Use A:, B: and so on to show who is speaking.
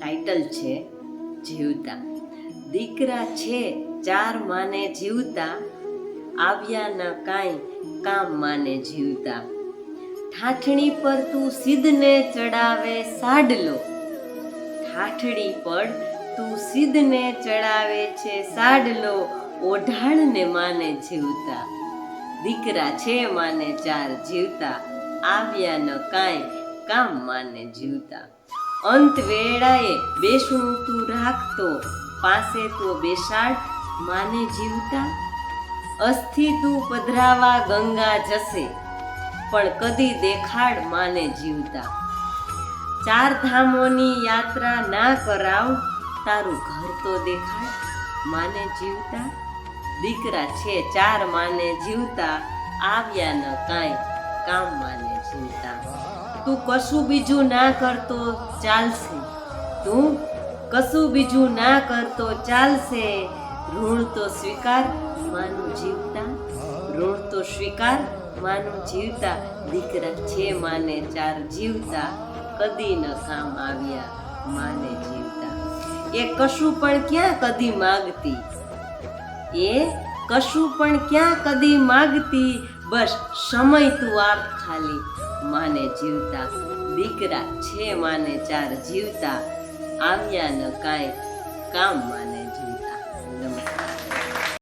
A: Title છે, જીવતા. દીકરા છે, ચાર માને જીવતા આવ્યા ન કાંઈ કામ માને જીવતા. ઠાઠણી પર તું સિદ્ધને ચડાવે સાડલો. ઠાઠડી પર તું સિદ્ધને ચડાવે છે સાડલો ઓઢાણને માને જીવતા. દીકરા છે માને ચાર જીવતા આવ્યા ન કાંઈ કામ માને જીવતા. અંત વેળાએ બેસું તું રાખતો, પાસે તો બેસાડ, માને જીવતા? અસ્થિ તું પધરાવા ગંગા જશે, પણ કદી દેખાડ માને જીવતા? ચાર ધામોની યાત્રા ના કરાવ, તારું ઘર તો દેખાડ, માને જીવતા? દીકરા છે ચાર માને જીવતા, આવ્યા ન કાંઈ, કામ માને જીવતા. તું કશું બીજું ના કરતો ચાલશે. તું કશું બીજું ના કરતો ચાલશે. ઋણ તો સ્વીકાર, માનું જીવતા. ઋણ તો સ્વીકાર, માનું જીવતા. દીકરા છે માને ચાર જીવતા. કદી ન કામ આવ્યા, માને જીવતા. એ કશું પણ ક્યાં કદી માગતી? એ કશું પણ ક્યાં કદી માગતી, બસ સમય તું આપ ખાલી. માને જીવતા, દીકરા છે માને ચાર જીવતા. આવ્યા ન કાંઈ, કામ માને